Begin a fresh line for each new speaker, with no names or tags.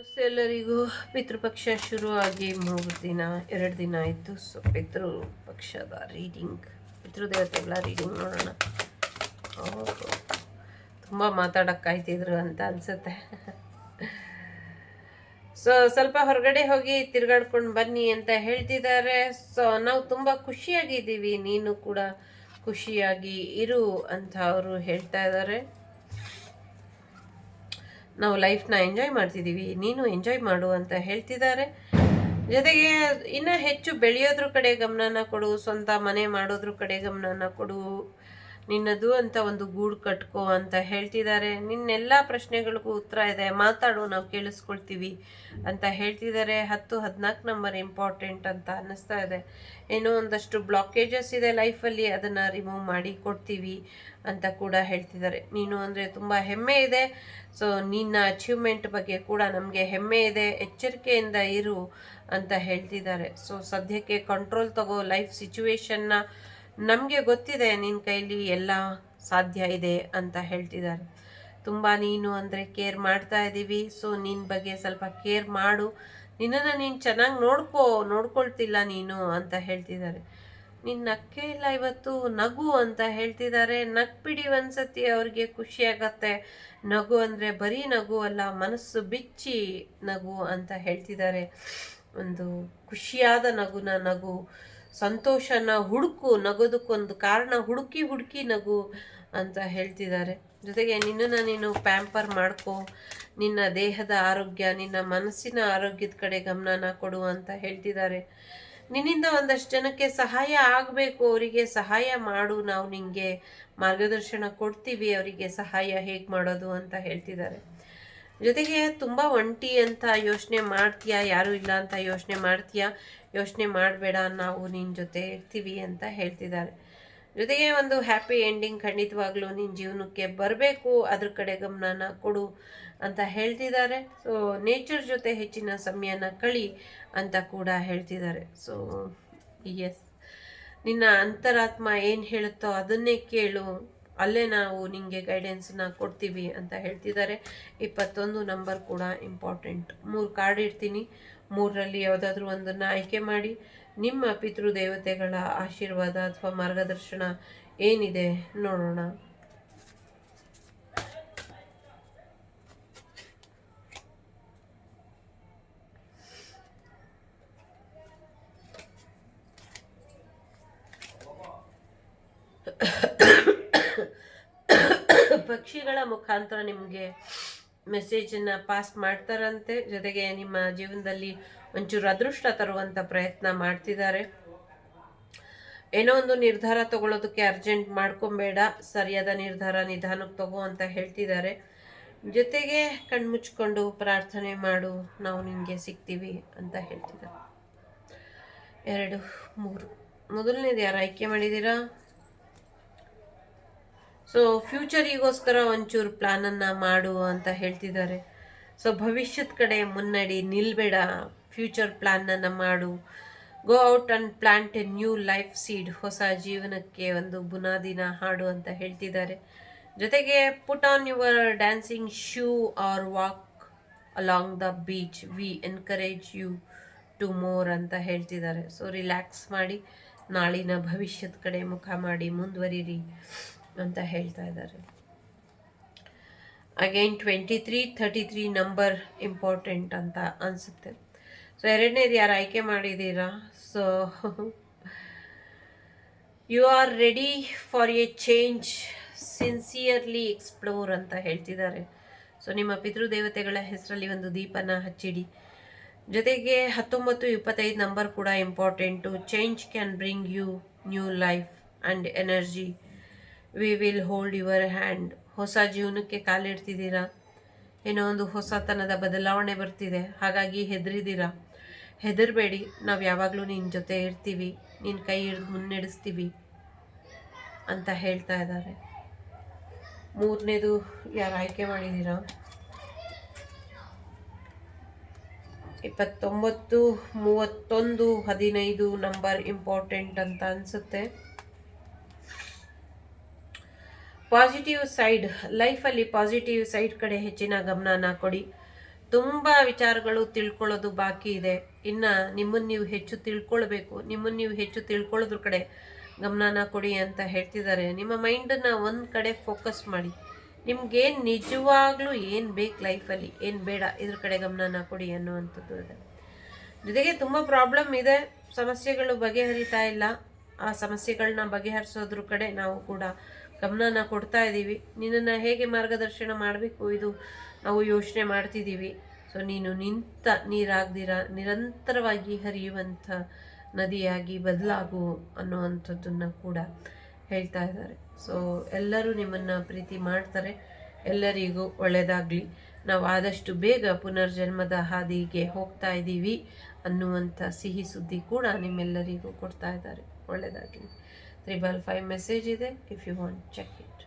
ಎಲ್ಲರಿಗೂ ಪಿತೃಪಕ್ಷ ಶುರುವಾಗಿ ಮೂರು ದಿನ, ಎರಡು ದಿನ ಆಯಿತು. ಸೊ ಪಿತೃಪಕ್ಷದ ರೀಡಿಂಗ್ ಪಿತೃದೇವತೆಗಳ ರೀಡಿಂಗ್ ನೋಡೋಣ. ತುಂಬ ಮಾತಾಡೋಕ್ಕಾಯ್ತಿದ್ರು ಅಂತ ಅನಿಸುತ್ತೆ. ಸೊ ಸ್ವಲ್ಪ ಹೊರಗಡೆ ಹೋಗಿ ತಿರ್ಗಾಡ್ಕೊಂಡು ಬನ್ನಿ ಅಂತ ಹೇಳ್ತಿದ್ದಾರೆ. ಸೊ ನಾವು ತುಂಬ ಖುಷಿಯಾಗಿದ್ದೀವಿ. ನೀನು ಕೂಡ ಖುಷಿಯಾಗಿ ಇರು ಅಂತ ಅವರು ಹೇಳ್ತಾ ಇದ್ದಾರೆ. ನಾವು ಲೈಫ್ನ ಎಂಜಾಯ್ ಮಾಡ್ತಿದ್ದೀವಿ ನೀನು ಎಂಜಾಯ್ ಮಾಡು ಅಂತ ಹೇಳ್ತಿದ್ದಾರೆ. ಜೊತೆಗೆ ಇನ್ನೂ ಹೆಚ್ಚು ಬೆಳೆಯೋದ್ರ ಕಡೆ ಗಮನನ ಕೊಡು, ಸ್ವಂತ ಮನೆ ಮಾಡೋದ್ರ ಕಡೆ ಗಮನನ ಕೊಡು. ನಿನ್ನದು ಅಂತ ಒಂದು ಗೂಡು ಕಟ್ಕೋ ಅಂತ ಹೇಳ್ತಿದ್ದಾರೆ. ನಿನ್ನೆಲ್ಲ ಪ್ರಶ್ನೆಗಳಿಗೂ ಉತ್ತರ ಇದೆ. ಮಾತಾಡು ನಾವು ಕೇಳಿಸ್ಕೊಳ್ತೀವಿ ಅಂತ ಹೇಳ್ತಿದ್ದಾರೆ. ಹತ್ತು ಹದಿನಾಲ್ಕು ನಂಬರ್ ಇಂಪಾರ್ಟೆಂಟ್ ಅಂತ ಅನ್ನಿಸ್ತಾ ಇದೆ. ಏನೋ ಒಂದಷ್ಟು ಬ್ಲಾಕೇಜಸ್ ಇದೆ ಲೈಫಲ್ಲಿ, ಅದನ್ನು ರಿಮೂವ್ ಮಾಡಿ ಕೊಡ್ತೀವಿ ಅಂತ ಕೂಡ ಹೇಳ್ತಿದ್ದಾರೆ. ನೀನು ಅಂದರೆ ತುಂಬ ಹೆಮ್ಮೆ ಇದೆ. ಸೊ ನಿನ್ನ ಅಚೀವ್ಮೆಂಟ್ ಬಗ್ಗೆ ಕೂಡ ನಮಗೆ ಹೆಮ್ಮೆ ಇದೆ. ಎಚ್ಚರಿಕೆಯಿಂದ ಇರು ಅಂತ ಹೇಳ್ತಿದ್ದಾರೆ. ಸೊ ಸದ್ಯಕ್ಕೆ ಕಂಟ್ರೋಲ್ ತಗೋ ಲೈಫ್ ಸಿಚುವೇಶನ್ನ ನಮಗೆ ಗೊತ್ತಿದೆ ನಿನ್ನ ಕೈಲಿ ಎಲ್ಲ ಸಾಧ್ಯ ಇದೆ ಅಂತ ಹೇಳ್ತಿದ್ದಾರೆ ತುಂಬ ನೀನು ಅಂದರೆ ಕೇರ್ ಮಾಡ್ತಾ ಇದ್ದೀವಿ ಸೊ ನಿನ್ನ ಬಗ್ಗೆ ಸ್ವಲ್ಪ ಕೇರ್ ಮಾಡು. ನಿನ್ನನ್ನು ನೀನು ಚೆನ್ನಾಗಿ ನೋಡ್ಕೋ, ನೋಡ್ಕೊಳ್ತಿಲ್ಲ ನೀನು ಅಂತ ಹೇಳ್ತಿದ್ದಾರೆ ನಿನ್ನ ನಕ್ಕೆ ಇಲ್ಲ ಇವತ್ತು, ನಗು ಅಂತ ಹೇಳ್ತಿದ್ದಾರೆ ನಗ್ಬಿಡಿ ಒಂದ್ಸತಿ ಅವ್ರಿಗೆ ಖುಷಿ ಆಗತ್ತೆ. ನಗು ಅಂದರೆ ಬರೀ ನಗು ಅಲ್ಲ, ಮನಸ್ಸು ಬಿಚ್ಚಿ ನಗು ಅಂತ ಹೇಳ್ತಿದ್ದಾರೆ ಒಂದು ಖುಷಿಯಾದ ನಗುನ ನಗು. ಸಂತೋಷನ ಹುಡುಕು ನಗೋದಕ್ಕೊಂದು ಕಾರಣ ಹುಡುಕಿ ಹುಡುಕಿ ನಗು ಅಂತ ಹೇಳ್ತಿದ್ದಾರೆ. ಜೊತೆಗೆ ನಿನ್ನನ್ನು ನೀನು ಪ್ಯಾಂಪರ್ ಮಾಡ್ಕೋ, ನಿನ್ನ ದೇಹದ ಆರೋಗ್ಯ, ನಿನ್ನ ಮನಸ್ಸಿನ ಆರೋಗ್ಯದ ಕಡೆ ಗಮನನ ಕೊಡು ಅಂತ ಹೇಳ್ತಿದ್ದಾರೆ. ನಿನ್ನಿಂದ ಒಂದಷ್ಟು ಜನಕ್ಕೆ ಸಹಾಯ ಆಗಬೇಕು, ಅವರಿಗೆ ಸಹಾಯ ಮಾಡು, ನಾವು ನಿಮಗೆ ಮಾರ್ಗದರ್ಶನ ಕೊಡ್ತೀವಿ, ಅವರಿಗೆ ಸಹಾಯ ಹೇಗೆ ಮಾಡೋದು ಅಂತ ಹೇಳ್ತಿದ್ದಾರೆ. ಜೊತೆಗೆ ತುಂಬ ಒಂಟಿ ಅಂತ ಯೋಚನೆ ಮಾಡ್ತೀಯಾ? ಯಾರೂ ಇಲ್ಲ ಅಂತ ಯೋಚನೆ ಮಾಡ್ತೀಯಾ? ಯೋಚನೆ ಮಾಡಬೇಡ, ನಾವು ನಿನ್ನ ಜೊತೆ ಇರ್ತೀವಿ ಅಂತ ಹೇಳ್ತಿದ್ದಾರೆ. ಜೊತೆಗೆ ಒಂದು ಹ್ಯಾಪಿ ಎಂಡಿಂಗ್ ಖಂಡಿತವಾಗ್ಲೂ ನಿನ್ನ ಜೀವನಕ್ಕೆ ಬರಬೇಕು, ಅದ್ರ ಕಡೆ ಗಮನನ ಕೊಡು ಅಂತ ಹೇಳ್ತಿದ್ದಾರೆ. ಸೊ ನೇಚರ್ ಜೊತೆ ಹೆಚ್ಚಿನ ಸಮಯನ ಕಳಿ ಅಂತ ಕೂಡ ಹೇಳ್ತಿದ್ದಾರೆ. ಸೊ ಎಸ್ ನಿನ್ನ ಅಂತರಾತ್ಮ ಏನು ಹೇಳುತ್ತೋ ಅದನ್ನೇ ಕೇಳು. ಅಲ್ಲೇ ನಾವು ನಿಮಗೆ ಗೈಡೆನ್ಸನ್ನ ಕೊಡ್ತೀವಿ ಅಂತ ಹೇಳ್ತಿದ್ದಾರೆ. ಇಪ್ಪತ್ತೊಂದು ನಂಬರ್ ಕೂಡ ಇಂಪಾರ್ಟೆಂಟ್ ಮೂರು ಕಾರ್ಡ್ ಇಡ್ತೀನಿ. ಮೂರರಲ್ಲಿ ಯಾವುದಾದ್ರೂ ಒಂದನ್ನು ಆಯ್ಕೆ ಮಾಡಿ. ನಿಮ್ಮ ಪಿತೃದೇವತೆಗಳ ಆಶೀರ್ವಾದ ಅಥವಾ ಮಾರ್ಗದರ್ಶನ ಏನಿದೆ ನೋಡೋಣ. ಪಕ್ಷಿಗಳ ಮುಖಾಂತರ ನಿಮಗೆ ಮೆಸೇಜನ್ನು ಪಾಸ್ ಮಾಡ್ತಾರಂತೆ. ಜೊತೆಗೆ ನಿಮ್ಮ ಜೀವನದಲ್ಲಿ ಒಂಚೂರು ಅದೃಷ್ಟ ತರುವಂಥ ಪ್ರಯತ್ನ ಮಾಡ್ತಿದ್ದಾರೆ. ಏನೋ ಒಂದು ನಿರ್ಧಾರ ತಗೊಳ್ಳೋದಕ್ಕೆ ಅರ್ಜೆಂಟ್ ಮಾಡ್ಕೊಬೇಡ, ಸರಿಯಾದ ನಿರ್ಧಾರ ನಿಧಾನಕ್ಕೆ ತಗೋ ಅಂತ ಹೇಳ್ತಿದ್ದಾರೆ. ಜೊತೆಗೆ ಕಣ್ಮುಚ್ಕೊಂಡು ಪ್ರಾರ್ಥನೆ ಮಾಡು, ನಾವು ನಿಮಗೆ ಸಿಗ್ತೀವಿ ಅಂತ ಹೇಳ್ತಿದ್ದಾರೆ. ಎರಡು, ಮೂರು. ಮೊದಲನೇದು ಯಾರು ಆಯ್ಕೆ ಮಾಡಿದ್ದೀರಾ? ಸೊ ಫ್ಯೂಚರಿಗೋಸ್ಕರ ಒಂಚೂರು ಪ್ಲಾನನ್ನು ಮಾಡು ಅಂತ ಹೇಳ್ತಿದ್ದಾರೆ. ಸೊ ಭವಿಷ್ಯದ ಕಡೆ ಮುನ್ನಡಿ, ನಿಲ್ಬೇಡ. ಫ್ಯೂಚರ್ ಪ್ಲಾನನ್ನು ಮಾಡು. Go out and plant a new life seed ಹೊಸ ಜೀವನಕ್ಕೆ ಒಂದು ಬುನಾದಿನ ಹಾಡು ಅಂತ ಹೇಳ್ತಿದ್ದಾರೆ. ಜೊತೆಗೆ put on your dancing shoe or walk along the beach we encourage you to more ಅಂತ ಹೇಳ್ತಿದ್ದಾರೆ. ಸೊ ರಿಲ್ಯಾಕ್ಸ್ ಮಾಡಿ, ನಾಳಿನ ಭವಿಷ್ಯದ ಕಡೆ ಮುಖ ಮಾಡಿ, ಮುಂದುವರಿರಿ. ಅಂತ ಹೇಳ್ತಾ ಇದ್ದಾರೆ. Again twenty three thirty three number important ಅಂತ ಅನಿಸುತ್ತೆ. ಸೊ ಎರಡನೇದು ಯಾರು ಆಯ್ಕೆ ಮಾಡಿದ್ದೀರಾ? So you are ready for a change sincerely explore ಅಂತ ಹೇಳ್ತಿದ್ದಾರೆ. ಸೊ ನಿಮ್ಮ ಪಿತೃದೇವತೆಗಳ ಹೆಸರಲ್ಲಿ ಒಂದು ದೀಪನ ಹಚ್ಚಿಡಿ. ಜೊತೆಗೆ ಹತ್ತೊಂಬತ್ತು, ಇಪ್ಪತ್ತೈದು ನಂಬರ್ ಕೂಡ important change can bring you new life and energy we will hold your hand ಹೊಸ ಜೀವನಕ್ಕೆ ಕಾಲಿಡ್ತಿದ್ದೀರಾ? ಏನೋ ಒಂದು ಹೊಸತನದ ಬದಲಾವಣೆ ಬರ್ತಿದೆ. ಹಾಗಾಗಿ ಹೆದರಿದ್ದೀರಾ? ಹೆದರಬೇಡಿ. ನಾವು ಯಾವಾಗಲೂ ನಿನ್ನ ಜೊತೆ ಇರ್ತೀವಿ. ನಿನ್ನ ಕೈ ಹಿಡಿದು ಮುನ್ನಡೆಸ್ತೀವಿ ಅಂತ ಹೇಳ್ತಾ ಇದ್ದಾರೆ. ಮೂರನೇದು ಯಾರು ಆಯ್ಕೆ ಮಾಡಿದ್ದೀರಾ? ಇಪ್ಪತ್ತೊಂಬತ್ತು, ಮೂವತ್ತೊಂದು, ಹದಿನೈದು ನಂಬರ್ ಇಂಪಾರ್ಟೆಂಟ್ ಅಂತ ಅನಿಸುತ್ತೆ. ಪಾಸಿಟಿವ್ ಸೈಡ್ ಲೈಫಲ್ಲಿ ಪಾಸಿಟಿವ್ ಸೈಡ್ ಕಡೆ ಹೆಚ್ಚಿನ ಗಮನನ ಕೊಡಿ. ತುಂಬ ವಿಚಾರಗಳು ತಿಳ್ಕೊಳ್ಳೋದು ಬಾಕಿ ಇದೆ. ಇನ್ನು ನಿಮ್ಮನ್ನು ನೀವು ಹೆಚ್ಚು ತಿಳ್ಕೊಳ್ಬೇಕು. ನಿಮ್ಮನ್ನು ನೀವು ಹೆಚ್ಚು ತಿಳ್ಕೊಳ್ಳೋದ್ರ ಕಡೆ ಗಮನನ ಕೊಡಿ ಅಂತ ಹೇಳ್ತಿದ್ದಾರೆ. ನಿಮ್ಮ ಮೈಂಡನ್ನು ಒಂದು ಕಡೆ ಫೋಕಸ್ ಮಾಡಿ. ನಿಮ್ಗೇನು ನಿಜವಾಗ್ಲೂ ಏನು ಬೇಕು ಲೈಫಲ್ಲಿ ಏನು ಬೇಡ? ಇದ್ರ ಕಡೆ ಗಮನನ ಕೊಡಿ ಅನ್ನುವಂಥದ್ದು ಇದೆ. ಜೊತೆಗೆ ತುಂಬ ಪ್ರಾಬ್ಲಮ್ ಇದೆ. ಸಮಸ್ಯೆಗಳು ಬಗೆಹರಿತಾ ಇಲ್ಲ. ಆ ಸಮಸ್ಯೆಗಳನ್ನ ಬಗೆಹರಿಸೋದ್ರ ಕಡೆ ನಾವು ಕೂಡ ಗಮನನ ಕೊಡ್ತಾ ಇದ್ದೀವಿ ನಿನ್ನನ್ನು ಹೇಗೆ ಮಾರ್ಗದರ್ಶನ ಮಾಡಬೇಕು ಇದು? ನಾವು ಯೋಚನೆ ಮಾಡ್ತಿದ್ದೀವಿ ಸೊ, ನೀನು ನಿಂತ ನೀರಾಗ್ದಿರ, ನಿರಂತರವಾಗಿ ಹರಿಯುವಂಥ ನದಿಯಾಗಿ ಬದಲಾಗು ಅನ್ನುವಂಥದ್ದನ್ನು ಕೂಡ ಹೇಳ್ತಾ ಇದ್ದಾರೆ. ಸೊ, ಎಲ್ಲರೂ ನಿಮ್ಮನ್ನು ಪ್ರೀತಿ ಮಾಡ್ತಾರೆ. ಎಲ್ಲರಿಗೂ ಒಳ್ಳೆಯದಾಗಲಿ ನಾವು ಆದಷ್ಟು ಬೇಗ ಪುನರ್ಜನ್ಮದ ಹಾದಿಗೆ ಹೋಗ್ತಾ ಇದ್ದೀವಿ ಅನ್ನುವಂಥ ಸಿಹಿ ಸುದ್ದಿ ಕೂಡ ನಿಮ್ಮೆಲ್ಲರಿಗೂ ಕೊಡ್ತಾ ಇದ್ದಾರೆ. ಒಳ್ಳೆಯದಾಗಲಿ ತ್ರಿಬಲ್ ಫೈವ್ ಮೆಸೇಜ್ ಇದೆ if you want check it